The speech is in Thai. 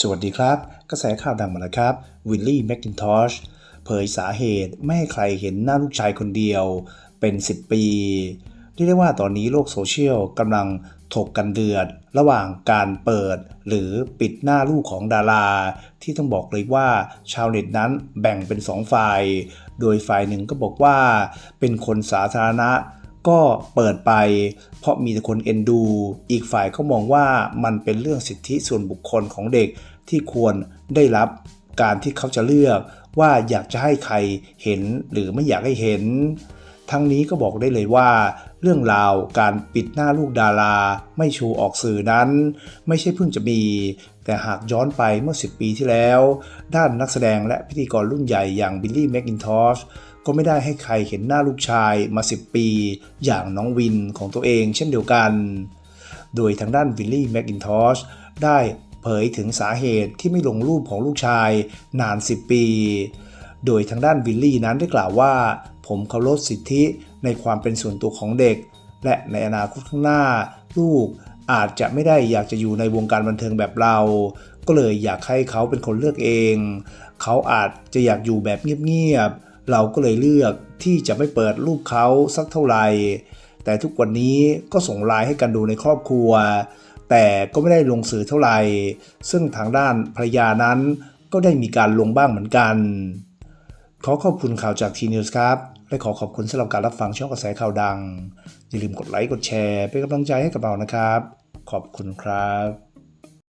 สวัสดีครับ กระแสข่าวดังมาแล้วครับ วิลลี่แมคกินทอชเผยสาเหตุไม่ให้ใครเห็นหน้าลูกชายคนเดียวเป็น 10 ปีเรียกได้ว่าตอนนี้โลกโซเชียลกำลังถกกันเดือด ระหว่างการเปิด หรือปิดหน้าลูกของดารา ที่ต้องบอกเลยว่าชาวเน็ตนั้นแบ่งเป็น 2 ฝ่าย โดยฝ่ายหนึ่งก็บอกว่าเป็นคนสาธารณะ ก็เปิดไป เพราะมีแต่คนเอ็นดู อีกฝ่ายก็มองว่ามันเป็นเรื่องสิทธิส่วนบุคคลของเด็กที่ควรได้รับการที่เขาจะเลือกว่าอยากจะให้ใครเห็นหรือไม่อยากให้เห็น ทั้งนี้ก็บอกได้เลยว่า เรื่องราวการปิดหน้าลูกดารา ไม่ชูออกสื่อนั้น ไม่ใช่เพิ่งจะมี แต่หากย้อนไปเมื่อ 10 ปีที่แล้ว ด้านนักแสดงและพิธีกรรุ่นใหญ่อย่างบิลลี่แมคกินทอชก็ไม่ได้ให้ใครเห็นหน้าลูกชายมา 10 ปี อย่างน้องวินของตัวเองเช่นเดียวกัน โดยทางด้านวิลลี่แมคกินทอชได้เผยถึงสาเหตุที่ไม่ลงรูปของลูกชายนาน 10 ปี โดยทางด้านวิลลี่นั้นได้กล่าวว่า ผมเคารพสิทธิในความเป็นส่วนตัวของเด็ก และในอนาคตข้างหน้า ลูกอาจจะไม่ได้อยากจะอยู่ในวงการบันเทิงแบบเรา ก็เลยอยากให้เขาเป็นคนเลือกเอง เขาอาจจะอยากอยู่แบบเงียบๆเราก็เลยเลือกที่จะไม่เปิดรูปเขาสักเท่าไหร่แต่ทุกวันนี้ก็ส่งไลน์ให้กันดูในครอบครัว แต่ก็ไม่ได้ลงสื่อเท่าไหร่ ซึ่งทางด้านภรรยานั้นก็ได้มีการลงบ้างเหมือนกัน ขอขอบคุณข่าวจากทีนิวส์ครับ และขอขอบคุณสำหรับการรับฟังช่องกระแสข่าวดัง อย่าลืมกดไลค์กดแชร์ เป็นกำลังใจให้กับเรานะครับ ขอบคุณครับ